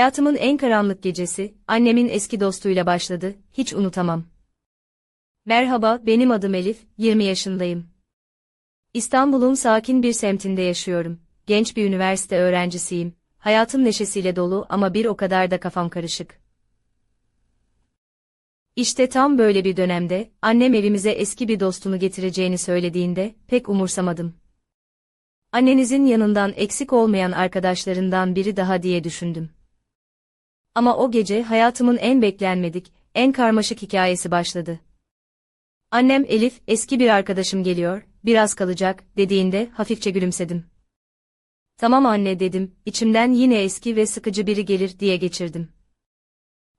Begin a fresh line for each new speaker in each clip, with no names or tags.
Hayatımın en karanlık gecesi, annemin eski dostuyla başladı, hiç unutamam. Merhaba, benim adım Elif, 20 yaşındayım. İstanbul'un sakin bir semtinde yaşıyorum. Genç bir üniversite öğrencisiyim. Hayatım neşesiyle dolu ama bir o kadar da kafam karışık. İşte tam böyle bir dönemde, annem evimize eski bir dostunu getireceğini söylediğinde, pek umursamadım. Annenizin yanından eksik olmayan arkadaşlarından biri daha diye düşündüm. Ama o gece hayatımın en beklenmedik, en karmaşık hikayesi başladı. Annem Elif, eski bir arkadaşım geliyor, biraz kalacak, dediğinde hafifçe gülümsedim. Tamam anne dedim, içimden yine eski ve sıkıcı biri gelir diye geçirdim.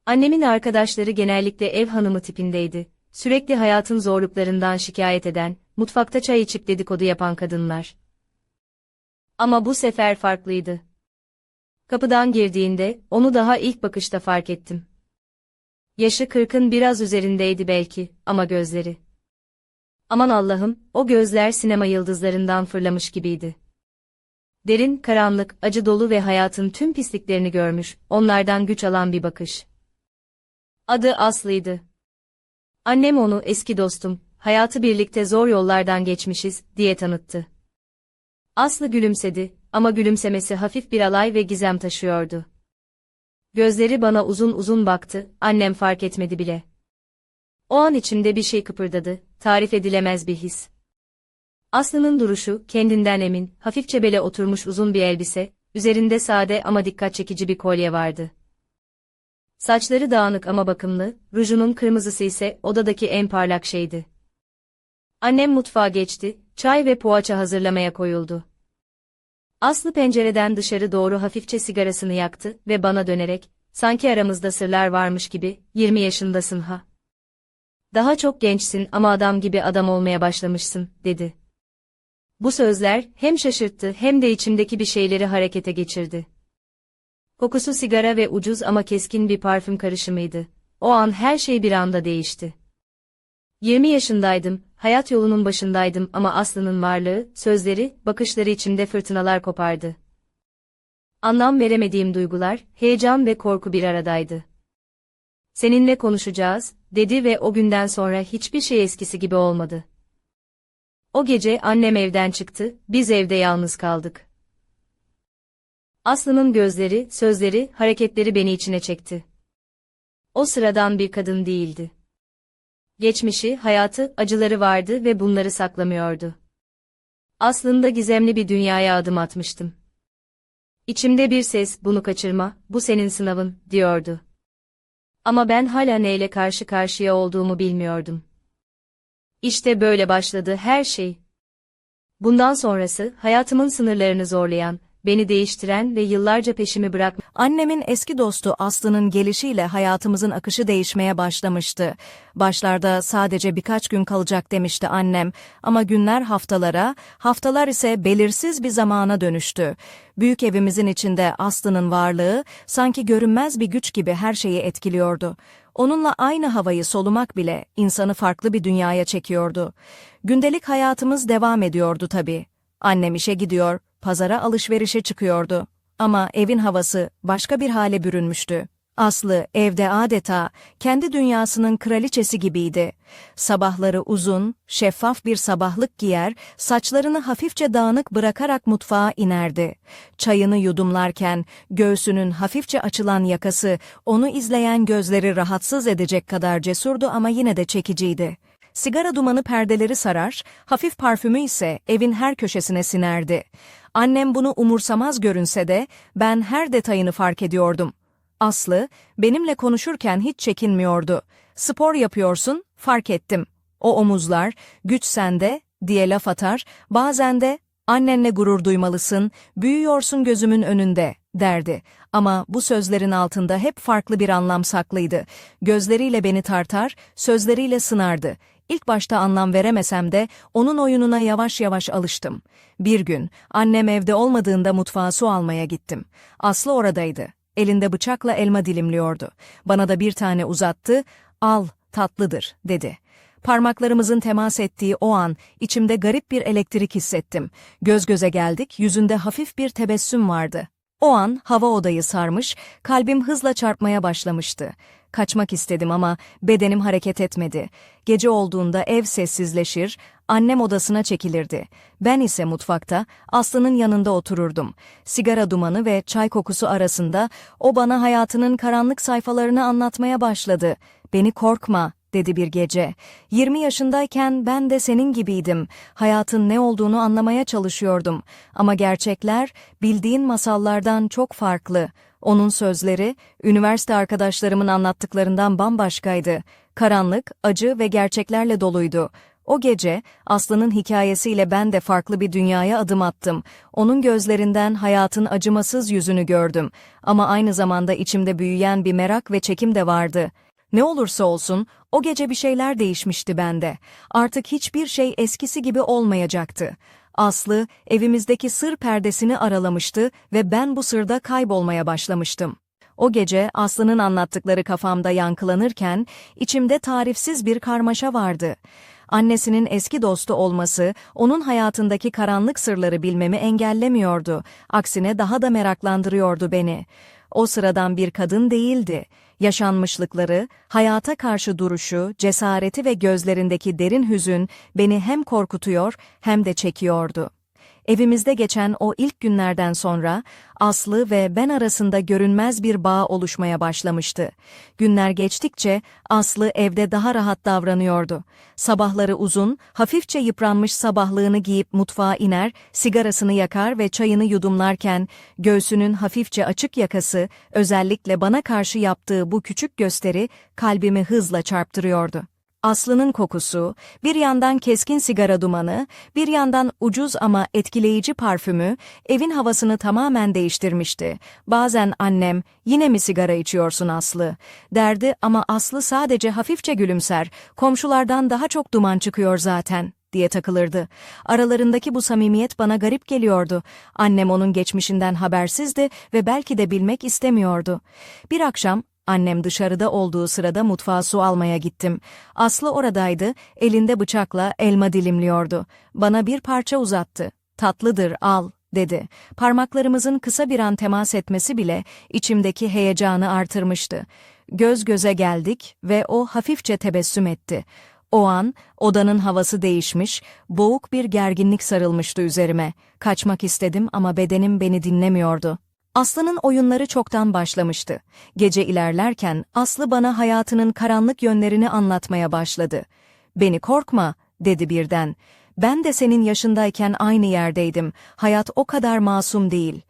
Annemin arkadaşları genellikle ev hanımı tipindeydi. Sürekli hayatın zorluklarından şikayet eden, mutfakta çay içip dedikodu yapan kadınlar. Ama bu sefer farklıydı. Kapıdan girdiğinde, onu daha ilk bakışta fark ettim. Yaşı kırkın biraz üzerindeydi belki, ama gözleri. Aman Allah'ım, o gözler sinema yıldızlarından fırlamış gibiydi. Derin, karanlık, acı dolu ve hayatın tüm pisliklerini görmüş, onlardan güç alan bir bakış. Adı Aslı'ydı. Annem onu eski dostum, hayatı birlikte zor yollardan geçmişiz, diye tanıttı. Aslı gülümsedi, ama gülümsemesi hafif bir alay ve gizem taşıyordu. Gözleri bana uzun uzun baktı, annem fark etmedi bile. O an içimde bir şey kıpırdadı, tarif edilemez bir his. Aslı'nın duruşu, kendinden emin, hafifçe bele oturmuş uzun bir elbise, üzerinde sade ama dikkat çekici bir kolye vardı. Saçları dağınık ama bakımlı, rujunun kırmızısı ise odadaki en parlak şeydi. Annem mutfağa geçti, çay ve poğaça hazırlamaya koyuldu. Aslı pencereden dışarı doğru hafifçe sigarasını yaktı ve bana dönerek, sanki aramızda sırlar varmış gibi, 20 yaşındasın ha. Daha çok gençsin ama adam gibi adam olmaya başlamışsın, dedi. Bu sözler, hem şaşırttı hem de içimdeki bir şeyleri harekete geçirdi. Kokusu sigara ve ucuz ama keskin bir parfüm karışımıydı. O an her şey bir anda değişti. 20 yaşındaydım, hayat yolunun başındaydım ama Aslı'nın varlığı, sözleri, bakışları içimde fırtınalar kopardı. Anlam veremediğim duygular, heyecan ve korku bir aradaydı. Seninle konuşacağız, dedi ve o günden sonra hiçbir şey eskisi gibi olmadı. O gece annem evden çıktı, biz evde yalnız kaldık. Aslı'nın gözleri, sözleri, hareketleri beni içine çekti. O sıradan bir kadın değildi. Geçmişi, hayatı, acıları vardı ve bunları saklamıyordu. Aslında gizemli bir dünyaya adım atmıştım. İçimde bir ses, bunu kaçırma, bu senin sınavın, diyordu. Ama ben hala neyle karşı karşıya olduğumu bilmiyordum. İşte böyle başladı her şey. Bundan sonrası, hayatımın sınırlarını zorlayan, beni değiştiren ve yıllarca peşimi bırak.
Annemin eski dostu Aslı'nın gelişiyle hayatımızın akışı değişmeye başlamıştı. Başlarda sadece birkaç gün kalacak demişti annem ama günler haftalara, haftalar ise belirsiz bir zamana dönüştü. Büyük evimizin içinde Aslı'nın varlığı sanki görünmez bir güç gibi her şeyi etkiliyordu. Onunla aynı havayı solumak bile insanı farklı bir dünyaya çekiyordu. Gündelik hayatımız devam ediyordu tabii. Annem işe gidiyor, pazara alışverişe çıkıyordu. Ama evin havası başka bir hale bürünmüştü. Aslı evde adeta kendi dünyasının kraliçesi gibiydi. Sabahları uzun, şeffaf bir sabahlık giyer, saçlarını hafifçe dağınık bırakarak mutfağa inerdi. Çayını yudumlarken göğsünün hafifçe açılan yakası onu izleyen gözleri rahatsız edecek kadar cesurdu ama yine de çekiciydi. Sigara dumanı perdeleri sarar, hafif parfümü ise evin her köşesine sinerdi. Annem bunu umursamaz görünse de ben her detayını fark ediyordum. Aslı, benimle konuşurken hiç çekinmiyordu. Spor yapıyorsun, fark ettim. O omuzlar, güç sende, diye laf atar, bazen de, annenle gurur duymalısın, büyüyorsun gözümün önünde, derdi. Ama bu sözlerin altında hep farklı bir anlam saklıydı. Gözleriyle beni tartar, sözleriyle sınardı. İlk başta anlam veremesem de onun oyununa yavaş yavaş alıştım. Bir gün annem evde olmadığında mutfağa su almaya gittim. Aslı oradaydı. Elinde bıçakla elma dilimliyordu. Bana da bir tane uzattı. Al, tatlıdır, dedi. Parmaklarımızın temas ettiği o an içimde garip bir elektrik hissettim. Göz göze geldik, yüzünde hafif bir tebessüm vardı. O an hava odayı sarmış, kalbim hızla çarpmaya başlamıştı. Kaçmak istedim ama bedenim hareket etmedi. Gece olduğunda ev sessizleşir, annem odasına çekilirdi. Ben ise mutfakta Aslı'nın yanında otururdum. Sigara dumanı ve çay kokusu arasında o bana hayatının karanlık sayfalarını anlatmaya başladı. Beni korkma, dedi bir gece. 20 yaşındayken ben de senin gibiydim. Hayatın ne olduğunu anlamaya çalışıyordum. Ama gerçekler bildiğin masallardan çok farklı. Onun sözleri, üniversite arkadaşlarımın anlattıklarından bambaşkaydı. Karanlık, acı ve gerçeklerle doluydu. O gece Aslı'nın hikayesiyle ben de farklı bir dünyaya adım attım. Onun gözlerinden hayatın acımasız yüzünü gördüm. Ama aynı zamanda içimde büyüyen bir merak ve çekim de vardı. Ne olursa olsun, o gece bir şeyler değişmişti bende. Artık hiçbir şey eskisi gibi olmayacaktı. Aslı, evimizdeki sır perdesini aralamıştı ve ben bu sırda kaybolmaya başlamıştım. O gece Aslı'nın anlattıkları kafamda yankılanırken, içimde tarifsiz bir karmaşa vardı. Annesinin eski dostu olması, onun hayatındaki karanlık sırları bilmemi engellemiyordu. Aksine daha da meraklandırıyordu beni. O sıradan bir kadın değildi. Yaşanmışlıkları, hayata karşı duruşu, cesareti ve gözlerindeki derin hüzün beni hem korkutuyor hem de çekiyordu. Evimizde geçen o ilk günlerden sonra Aslı ve ben arasında görünmez bir bağ oluşmaya başlamıştı. Günler geçtikçe Aslı evde daha rahat davranıyordu. Sabahları uzun, hafifçe yıpranmış sabahlığını giyip mutfağa iner, sigarasını yakar ve çayını yudumlarken göğsünün hafifçe açık yakası, özellikle bana karşı yaptığı bu küçük gösteri kalbimi hızla çarptırıyordu. Aslı'nın kokusu, bir yandan keskin sigara dumanı, bir yandan ucuz ama etkileyici parfümü, evin havasını tamamen değiştirmişti. Bazen annem, yine mi sigara içiyorsun Aslı, derdi ama Aslı sadece hafifçe gülümser, komşulardan daha çok duman çıkıyor zaten diye takılırdı. Aralarındaki bu samimiyet bana garip geliyordu. Annem onun geçmişinden habersizdi ve belki de bilmek istemiyordu. Bir akşam Annem dışarıda olduğu sırada mutfağa su almaya gittim. Aslı oradaydı, elinde bıçakla elma dilimliyordu. Bana bir parça uzattı. Tatlıdır, al, dedi. Parmaklarımızın kısa bir an temas etmesi bile içimdeki heyecanı artırmıştı. Göz göze geldik ve o hafifçe tebessüm etti. O an odanın havası değişmiş, boğuk bir gerginlik sarılmıştı üzerime. Kaçmak istedim ama bedenim beni dinlemiyordu. Aslı'nın oyunları çoktan başlamıştı. Gece ilerlerken Aslı bana hayatının karanlık yönlerini anlatmaya başladı. Beni korkma, dedi birden. Ben de senin yaşındayken aynı yerdeydim. Hayat o kadar masum değil.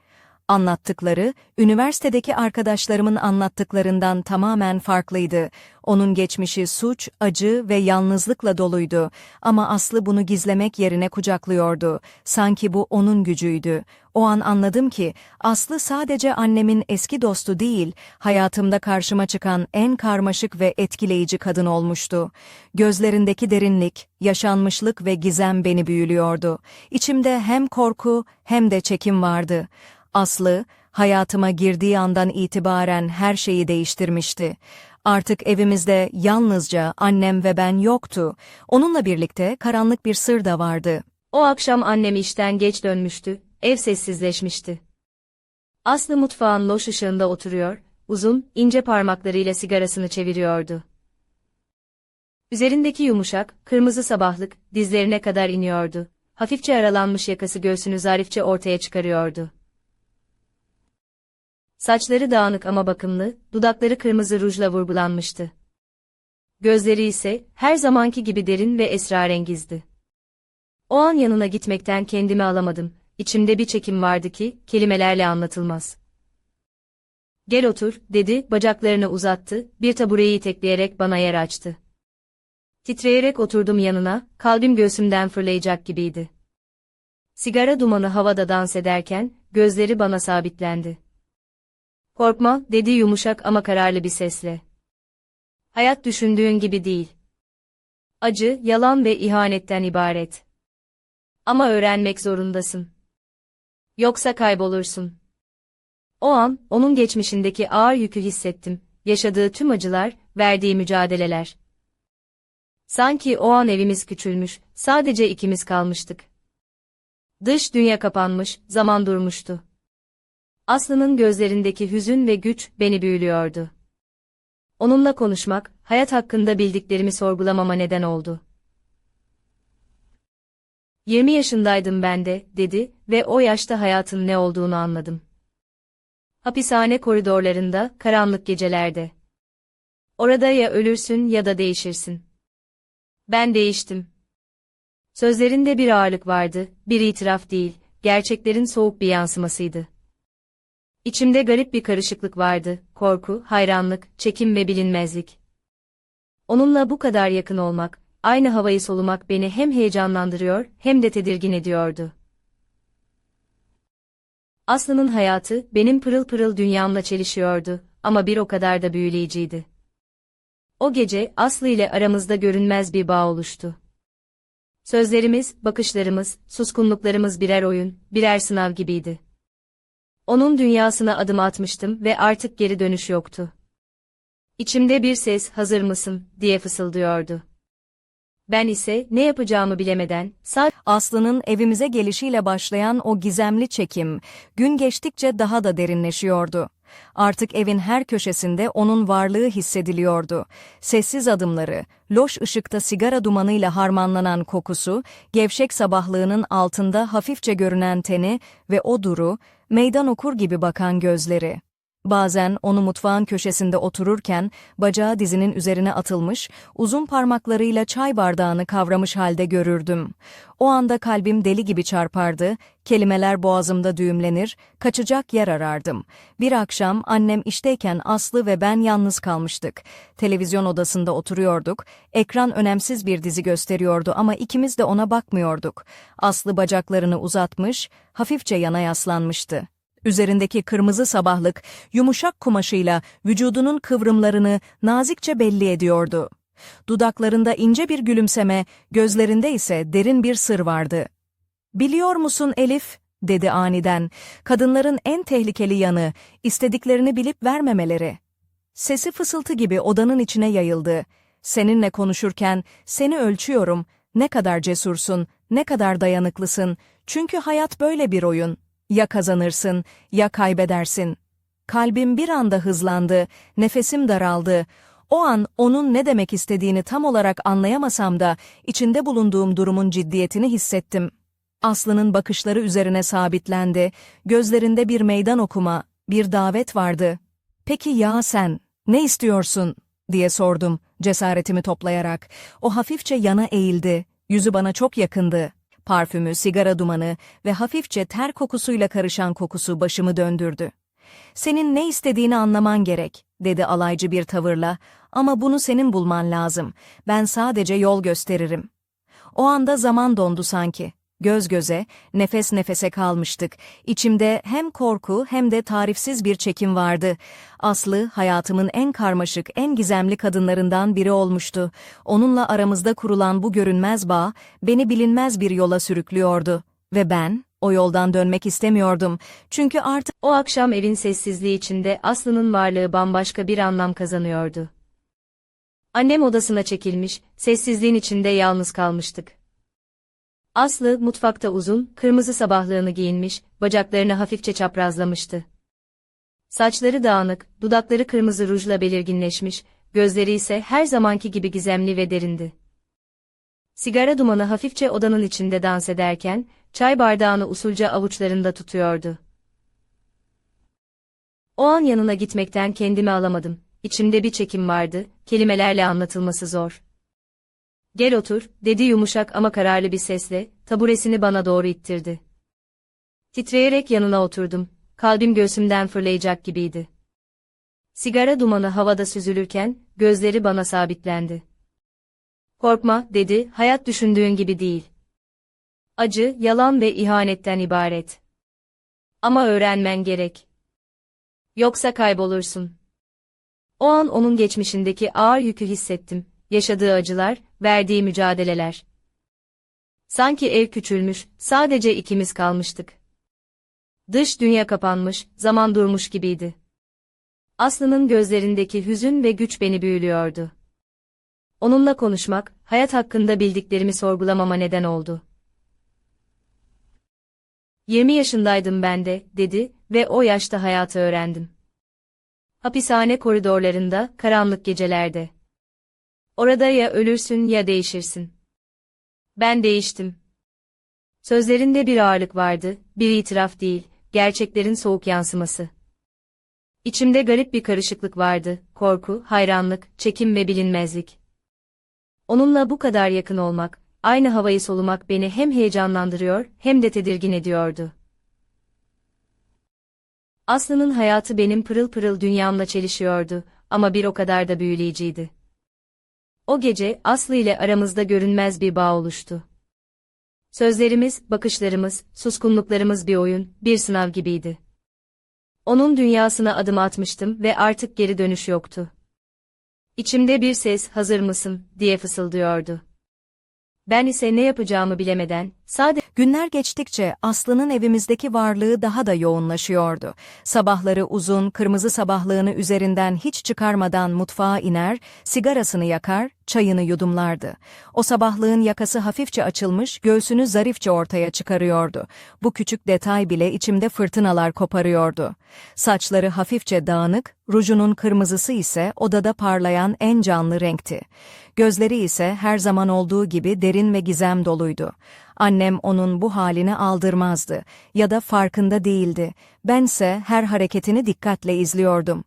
Anlattıkları, üniversitedeki arkadaşlarımın anlattıklarından tamamen farklıydı. Onun geçmişi suç, acı ve yalnızlıkla doluydu. Ama Aslı bunu gizlemek yerine kucaklıyordu. Sanki bu onun gücüydü. O an anladım ki, Aslı sadece annemin eski dostu değil, hayatımda karşıma çıkan en karmaşık ve etkileyici kadın olmuştu. Gözlerindeki derinlik, yaşanmışlık ve gizem beni büyülüyordu. İçimde hem korku hem de çekim vardı. Aslı, hayatıma girdiği andan itibaren her şeyi değiştirmişti. Artık evimizde yalnızca annem ve ben yoktu. Onunla birlikte karanlık bir sır da vardı.
O akşam annem işten geç dönmüştü, ev sessizleşmişti. Aslı mutfağın loş ışığında oturuyor, uzun, ince parmaklarıyla sigarasını çeviriyordu. Üzerindeki yumuşak, kırmızı sabahlık, dizlerine kadar iniyordu. Hafifçe aralanmış yakası göğsünü zarifçe ortaya çıkarıyordu. Saçları dağınık ama bakımlı, dudakları kırmızı rujla vurgulanmıştı. Gözleri ise her zamanki gibi derin ve esrarengizdi. O an yanına gitmekten kendimi alamadım. İçimde bir çekim vardı ki kelimelerle anlatılmaz. Gel otur, dedi, bacaklarını uzattı, bir tabureyi tekleyerek bana yer açtı. Titreyerek oturdum yanına, kalbim göğsümden fırlayacak gibiydi. Sigara dumanı havada dans ederken, gözleri bana sabitlendi. Korkma, dedi yumuşak ama kararlı bir sesle. Hayat düşündüğün gibi değil. Acı, yalan ve ihanetten ibaret. Ama öğrenmek zorundasın. Yoksa kaybolursun. O an, onun geçmişindeki ağır yükü hissettim. Yaşadığı tüm acılar, verdiği mücadeleler. Sanki o an evimiz küçülmüş, sadece ikimiz kalmıştık. Dış dünya kapanmış, zaman durmuştu. Aslı'nın gözlerindeki hüzün ve güç beni büyülüyordu. Onunla konuşmak, hayat hakkında bildiklerimi sorgulamama neden oldu. 20 yaşındaydım ben de, dedi ve o yaşta hayatın ne olduğunu anladım. Hapishane koridorlarında, karanlık gecelerde. Orada ya ölürsün ya da değişirsin. Ben değiştim. Sözlerinde bir ağırlık vardı, bir itiraf değil, gerçeklerin soğuk bir yansımasıydı. İçimde garip bir karışıklık vardı, korku, hayranlık, çekim ve bilinmezlik. Onunla bu kadar yakın olmak, aynı havayı solumak beni hem heyecanlandırıyor hem de tedirgin ediyordu. Aslı'nın hayatı benim pırıl pırıl dünyamla çelişiyordu ama bir o kadar da büyüleyiciydi. O gece Aslı ile aramızda görünmez bir bağ oluştu. Sözlerimiz, bakışlarımız, suskunluklarımız birer oyun, birer sınav gibiydi. Onun dünyasına adım atmıştım ve artık geri dönüş yoktu. İçimde bir ses, hazır mısın, diye fısıldıyordu. Ben ise ne yapacağımı bilemeden, sadece
Aslı'nın evimize gelişiyle başlayan o gizemli çekim, gün geçtikçe daha da derinleşiyordu. Artık evin her köşesinde onun varlığı hissediliyordu. Sessiz adımları, loş ışıkta sigara dumanıyla harmanlanan kokusu, gevşek sabahlığının altında hafifçe görünen teni ve o duru, meydan okur gibi bakan gözleri. Bazen onu mutfağın köşesinde otururken bacağı dizinin üzerine atılmış, uzun parmaklarıyla çay bardağını kavramış halde görürdüm. O anda kalbim deli gibi çarpardı, kelimeler boğazımda düğümlenir, kaçacak yer arardım. Bir akşam annem işteyken Aslı ve ben yalnız kalmıştık. Televizyon odasında oturuyorduk, ekran önemsiz bir dizi gösteriyordu ama ikimiz de ona bakmıyorduk. Aslı bacaklarını uzatmış, hafifçe yana yaslanmıştı. Üzerindeki kırmızı sabahlık, yumuşak kumaşıyla vücudunun kıvrımlarını nazikçe belli ediyordu. Dudaklarında ince bir gülümseme, gözlerinde ise derin bir sır vardı. ''Biliyor musun Elif?'' dedi aniden. Kadınların en tehlikeli yanı, istediklerini bilip vermemeleri. Sesi fısıltı gibi odanın içine yayıldı. Seninle konuşurken, seni ölçüyorum, ne kadar cesursun, ne kadar dayanıklısın, çünkü hayat böyle bir oyun. Ya kazanırsın, ya kaybedersin. Kalbim bir anda hızlandı, nefesim daraldı. O an onun ne demek istediğini tam olarak anlayamasam da içinde bulunduğum durumun ciddiyetini hissettim. Aslı'nın bakışları üzerine sabitlendi, gözlerinde bir meydan okuma, bir davet vardı. Peki ya sen, ne istiyorsun? diye sordum, cesaretimi toplayarak. O hafifçe yana eğildi, yüzü bana çok yakındı. Parfümü, sigara dumanı ve hafifçe ter kokusuyla karışan kokusu başımı döndürdü. Senin ne istediğini anlaman gerek, dedi alaycı bir tavırla, ama bunu senin bulman lazım. Ben sadece yol gösteririm. O anda zaman dondu sanki. Göz göze, nefes nefese kalmıştık. İçimde hem korku hem de tarifsiz bir çekim vardı. Aslı, hayatımın en karmaşık, en gizemli kadınlarından biri olmuştu. Onunla aramızda kurulan bu görünmez bağ, beni bilinmez bir yola sürüklüyordu. Ve ben, o yoldan dönmek istemiyordum. Çünkü artık
o akşam evin sessizliği içinde Aslı'nın varlığı bambaşka bir anlam kazanıyordu. Annem odasına çekilmiş, sessizliğin içinde yalnız kalmıştık. Aslı mutfakta uzun, kırmızı sabahlığını giyinmiş, bacaklarını hafifçe çaprazlamıştı. Saçları dağınık, dudakları kırmızı rujla belirginleşmiş, gözleri ise her zamanki gibi gizemli ve derindi. Sigara dumanı hafifçe odanın içinde dans ederken, çay bardağını usulca avuçlarında tutuyordu. O an yanına gitmekten kendimi alamadım. İçimde bir çekim vardı, kelimelerle anlatılması zor. Gel otur, dedi yumuşak ama kararlı bir sesle, taburesini bana doğru ittirdi. Titreyerek yanına oturdum, kalbim göğsümden fırlayacak gibiydi. Sigara dumanı havada süzülürken, gözleri bana sabitlendi. Korkma, dedi, hayat düşündüğün gibi değil. Acı, yalan ve ihanetten ibaret. Ama öğrenmen gerek. Yoksa kaybolursun. O an onun geçmişindeki ağır yükü hissettim yaşadığı acılar, verdiği mücadeleler. Sanki ev küçülmüş, sadece ikimiz kalmıştık. Dış dünya kapanmış, zaman durmuş gibiydi. Aslı'nın gözlerindeki hüzün ve güç beni büyülüyordu. Onunla konuşmak, hayat hakkında bildiklerimi sorgulamama neden oldu. 20 yaşındaydım ben de, dedi ve o yaşta hayatı öğrendim. Hapishane koridorlarında, karanlık gecelerde. Orada ya ölürsün ya değişirsin. Ben değiştim. Sözlerinde bir ağırlık vardı, bir itiraf değil, gerçeklerin soğuk yansıması. İçimde garip bir karışıklık vardı, korku, hayranlık, çekim ve bilinmezlik. Onunla bu kadar yakın olmak, aynı havayı solumak beni hem heyecanlandırıyor hem de tedirgin ediyordu. Aslı'nın hayatı benim pırıl pırıl dünyamla çelişiyordu ama bir o kadar da büyüleyiciydi. O gece Aslı ile aramızda görünmez bir bağ oluştu. Sözlerimiz, bakışlarımız, suskunluklarımız bir oyun, bir sınav gibiydi. Onun dünyasına adım atmıştım ve artık geri dönüş yoktu. İçimde bir ses, hazır mısın, diye fısıldıyordu. Ben ise ne yapacağımı bilemeden, sadece
Günler geçtikçe Aslı'nın evimizdeki varlığı daha da yoğunlaşıyordu. Sabahları uzun, kırmızı sabahlığını üzerinden hiç çıkarmadan mutfağa iner, sigarasını yakar, çayını yudumlardı. O sabahlığın yakası hafifçe açılmış, göğsünü zarifçe ortaya çıkarıyordu. Bu küçük detay bile içimde fırtınalar koparıyordu. Saçları hafifçe dağınık, rujunun kırmızısı ise odada parlayan en canlı renkti. Gözleri ise her zaman olduğu gibi derin ve gizem doluydu. Annem onun bu halini aldırmazdı ya da farkında değildi. Bense her hareketini dikkatle izliyordum.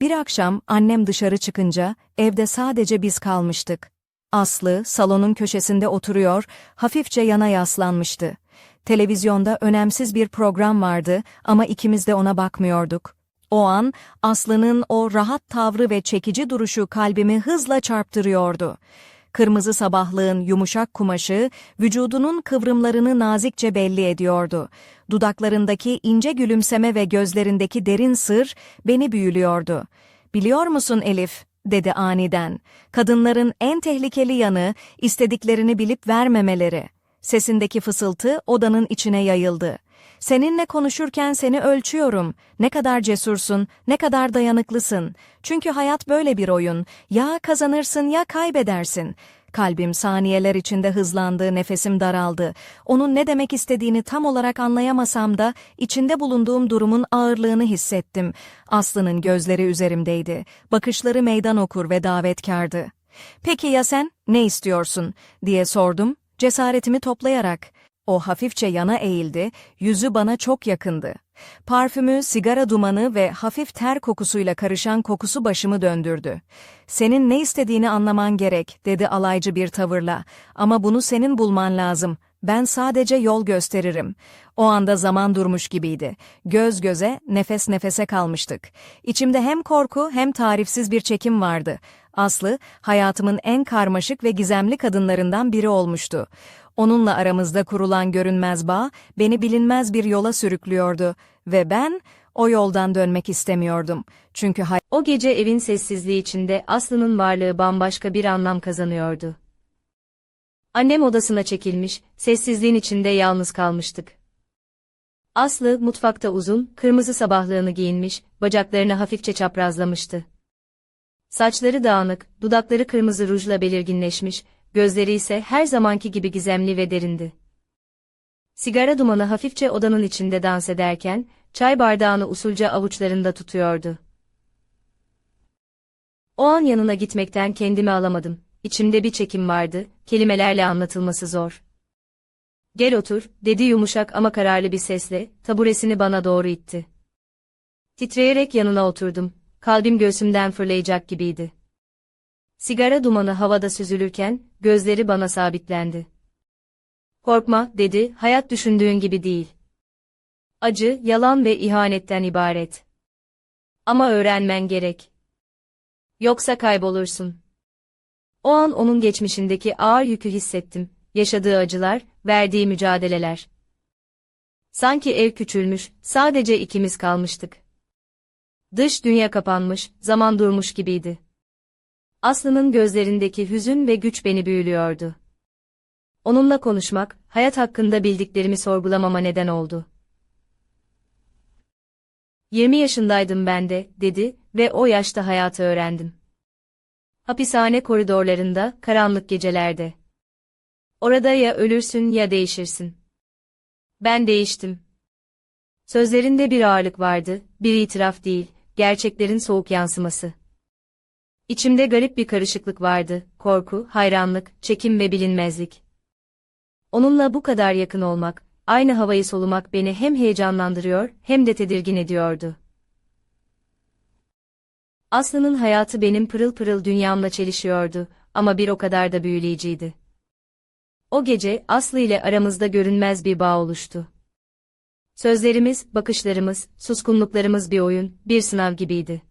Bir akşam annem dışarı çıkınca evde sadece biz kalmıştık. Aslı salonun köşesinde oturuyor, hafifçe yana yaslanmıştı. Televizyonda önemsiz bir program vardı ama ikimiz de ona bakmıyorduk. O an Aslı'nın o rahat tavrı ve çekici duruşu kalbimi hızla çarptırıyordu. Kırmızı sabahlığın yumuşak kumaşı vücudunun kıvrımlarını nazikçe belli ediyordu. Dudaklarındaki ince gülümseme ve gözlerindeki derin sır beni büyülüyordu. Biliyor musun Elif? dedi aniden. Kadınların en tehlikeli yanı istediklerini bilip vermemeleri. Sesindeki fısıltı odanın içine yayıldı. Seninle konuşurken seni ölçüyorum. Ne kadar cesursun, ne kadar dayanıklısın. Çünkü hayat böyle bir oyun. Ya kazanırsın ya kaybedersin. Kalbim saniyeler içinde hızlandı, nefesim daraldı. Onun ne demek istediğini tam olarak anlayamasam da içinde bulunduğum durumun ağırlığını hissettim. Aslı'nın gözleri üzerimdeydi. Bakışları meydan okur ve davetkardı. Peki ya sen, ne istiyorsun? diye sordum, cesaretimi toplayarak. O hafifçe yana eğildi, yüzü bana çok yakındı. Parfümü, sigara dumanı ve hafif ter kokusuyla karışan kokusu başımı döndürdü. Senin ne istediğini anlaman gerek, dedi alaycı bir tavırla. Ama bunu senin bulman lazım. Ben sadece yol gösteririm. O anda zaman durmuş gibiydi. Göz göze, nefes nefese kalmıştık. İçimde hem korku hem tarifsiz bir çekim vardı. Aslı, hayatımın en karmaşık ve gizemli kadınlarından biri olmuştu. Onunla aramızda kurulan görünmez bağ, beni bilinmez bir yola sürüklüyordu ve ben o yoldan dönmek istemiyordum. Çünkü
o gece evin sessizliği içinde Aslı'nın varlığı bambaşka bir anlam kazanıyordu. Annem odasına çekilmiş, sessizliğin içinde yalnız kalmıştık. Aslı mutfakta uzun, kırmızı sabahlığını giyinmiş, bacaklarını hafifçe çaprazlamıştı. Saçları dağınık, dudakları kırmızı rujla belirginleşmiş, gözleri ise her zamanki gibi gizemli ve derindi. Sigara dumanı hafifçe odanın içinde dans ederken, çay bardağını usulca avuçlarında tutuyordu. O an yanına gitmekten kendimi alamadım. İçimde bir çekim vardı, kelimelerle anlatılması zor. Gel otur, dedi yumuşak ama kararlı bir sesle, taburesini bana doğru itti. Titreyerek yanına oturdum, kalbim göğsümden fırlayacak gibiydi. Sigara dumanı havada süzülürken, gözleri bana sabitlendi. Korkma, dedi, hayat düşündüğün gibi değil. Acı, yalan ve ihanetten ibaret. Ama öğrenmen gerek. Yoksa kaybolursun. O an onun geçmişindeki ağır yükü hissettim, yaşadığı acılar, verdiği mücadeleler. Sanki ev küçülmüş, sadece ikimiz kalmıştık. Dış dünya kapanmış, zaman durmuş gibiydi. Aslı'nın gözlerindeki hüzün ve güç beni büyülüyordu. Onunla konuşmak, hayat hakkında bildiklerimi sorgulamama neden oldu. 20 yaşındaydım ben de, dedi ve o yaşta hayatı öğrendim. Hapishane koridorlarında, karanlık gecelerde. Orada ya ölürsün ya değişirsin. Ben değiştim. Sözlerinde bir ağırlık vardı, bir itiraf değil, gerçeklerin soğuk yansıması. İçimde garip bir karışıklık vardı, korku, hayranlık, çekim ve bilinmezlik. Onunla bu kadar yakın olmak, aynı havayı solumak beni hem heyecanlandırıyor hem de tedirgin ediyordu. Aslı'nın hayatı benim pırıl pırıl dünyamla çelişiyordu ama bir o kadar da büyüleyiciydi. O gece Aslı ile aramızda görünmez bir bağ oluştu. Sözlerimiz, bakışlarımız, suskunluklarımız bir oyun, bir sınav gibiydi.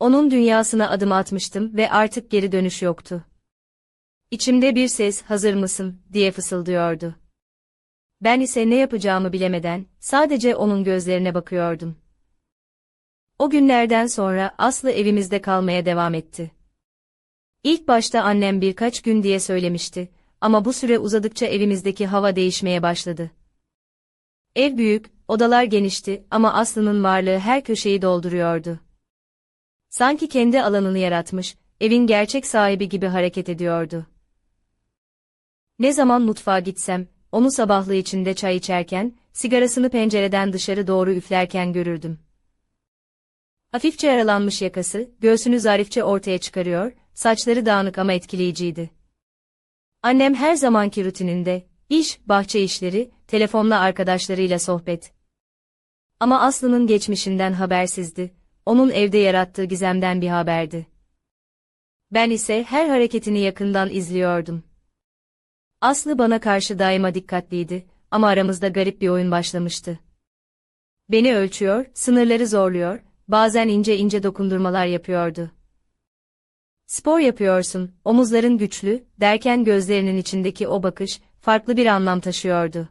Onun dünyasına adım atmıştım ve artık geri dönüş yoktu. İçimde bir ses, hazır mısın, diye fısıldıyordu. Ben ise ne yapacağımı bilemeden, sadece onun gözlerine bakıyordum. O günlerden sonra Aslı evimizde kalmaya devam etti. İlk başta annem birkaç gün diye söylemişti ama bu süre uzadıkça evimizdeki hava değişmeye başladı. Ev büyük, odalar genişti ama Aslı'nın varlığı her köşeyi dolduruyordu. Sanki kendi alanını yaratmış, evin gerçek sahibi gibi hareket ediyordu. Ne zaman mutfağa gitsem, onu sabahlı içinde çay içerken, sigarasını pencereden dışarı doğru üflerken görürdüm. Hafifçe yaralanmış yakası, göğsünü zarifçe ortaya çıkarıyor, saçları dağınık ama etkileyiciydi. Annem her zamanki rutininde, iş, bahçe işleri, telefonla arkadaşlarıyla sohbet. Ama Aslı'nın geçmişinden habersizdi, onun evde yarattığı gizemden bir haberdi. Ben ise her hareketini yakından izliyordum. Aslı bana karşı daima dikkatliydi ama aramızda garip bir oyun başlamıştı. Beni ölçüyor, sınırları zorluyor, bazen ince ince dokundurmalar yapıyordu. Spor yapıyorsun, omuzların güçlü, derken gözlerinin içindeki o bakış, farklı bir anlam taşıyordu.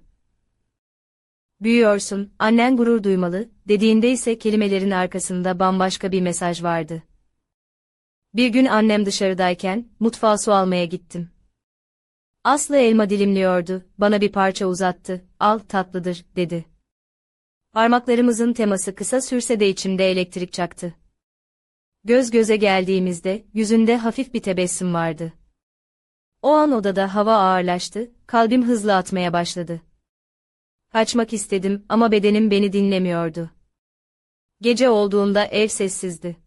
Büyüyorsun, annen gurur duymalı, dediğinde ise kelimelerin arkasında bambaşka bir mesaj vardı. Bir gün annem dışarıdayken, mutfağa su almaya gittim. Aslı elma dilimliyordu, bana bir parça uzattı, al tatlıdır, dedi. Parmaklarımızın teması kısa sürse de içimde elektrik çaktı. Göz göze geldiğimizde, yüzünde hafif bir tebessüm vardı. O an odada hava ağırlaştı, kalbim hızlı atmaya başladı. Kaçmak istedim ama bedenim beni dinlemiyordu. Gece olduğunda ev sessizdi.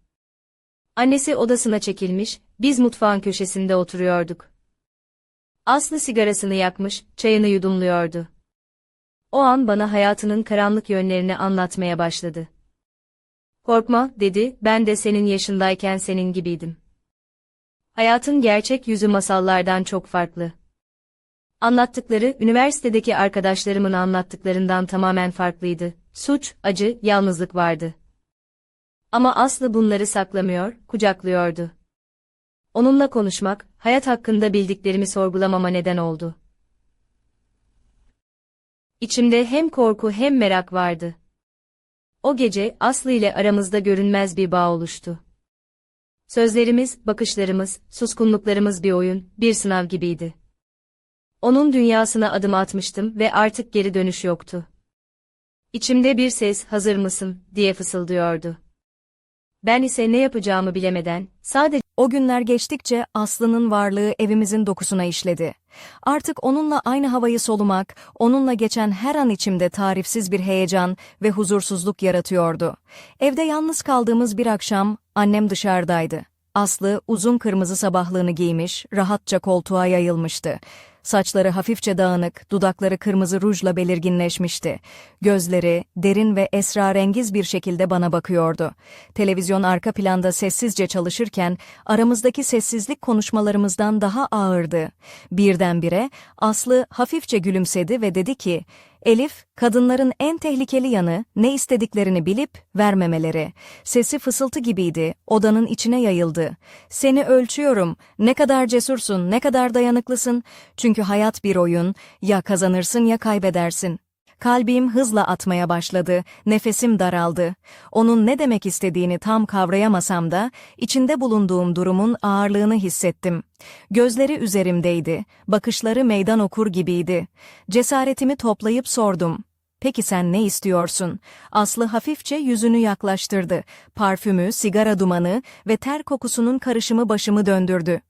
Annesi odasına çekilmiş, biz mutfağın köşesinde oturuyorduk. Aslı sigarasını yakmış, çayını yudumluyordu. O an bana hayatının karanlık yönlerini anlatmaya başladı. Korkma, dedi, ben de senin yaşındayken senin gibiydim. Hayatın gerçek yüzü masallardan çok farklı. Anlattıkları, üniversitedeki arkadaşlarımın anlattıklarından tamamen farklıydı. Suç, acı, yalnızlık vardı. Ama Aslı bunları saklamıyor, kucaklıyordu. Onunla konuşmak, hayat hakkında bildiklerimi sorgulamama neden oldu. İçimde hem korku hem merak vardı. O gece Aslı ile aramızda görünmez bir bağ oluştu. Sözlerimiz, bakışlarımız, suskunluklarımız bir oyun, bir sınav gibiydi. Onun dünyasına adım atmıştım ve artık geri dönüş yoktu. İçimde bir ses, hazır mısın, diye fısıldıyordu. Ben ise ne yapacağımı bilemeden, sadece
O günler geçtikçe Aslı'nın varlığı evimizin dokusuna işledi. Artık onunla aynı havayı solumak, onunla geçen her an içimde tarifsiz bir heyecan ve huzursuzluk yaratıyordu. Evde yalnız kaldığımız bir akşam annem dışarıdaydı. Aslı uzun kırmızı sabahlığını giymiş, rahatça koltuğa yayılmıştı. Saçları hafifçe dağınık, dudakları kırmızı rujla belirginleşmişti. Gözleri derin ve esrarengiz bir şekilde bana bakıyordu. Televizyon arka planda sessizce çalışırken aramızdaki sessizlik konuşmalarımızdan daha ağırdı. Birdenbire Aslı hafifçe gülümsedi ve dedi ki, Elif, kadınların en tehlikeli yanı ne istediklerini bilip vermemeleri. Sesi fısıltı gibiydi, odanın içine yayıldı. Seni ölçüyorum, ne kadar cesursun, ne kadar dayanıklısın. Çünkü hayat bir oyun, ya kazanırsın ya kaybedersin. Kalbim hızla atmaya başladı, nefesim daraldı. Onun ne demek istediğini tam kavrayamasam da, içinde bulunduğum durumun ağırlığını hissettim. Gözleri üzerimdeydi, bakışları meydan okur gibiydi. Cesaretimi toplayıp sordum. Peki sen ne istiyorsun? Aslı hafifçe yüzünü yaklaştırdı. Parfümü, sigara dumanı ve ter kokusunun karışımı başımı döndürdü.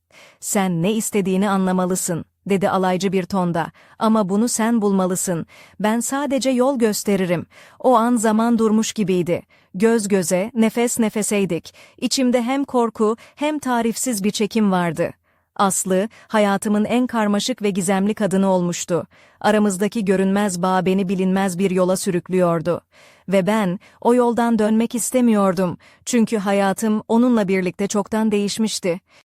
Sen ne istediğini anlamalısın, dedi alaycı bir tonda. Ama bunu sen bulmalısın. Ben sadece yol gösteririm. O an zaman durmuş gibiydi. Göz göze, nefes nefeseydik. İçimde hem korku hem tarifsiz bir çekim vardı. Aslı, hayatımın en karmaşık ve gizemli kadını olmuştu. Aramızdaki görünmez bağ beni bilinmez bir yola sürüklüyordu. Ve ben, o yoldan dönmek istemiyordum. Çünkü hayatım onunla birlikte çoktan değişmişti.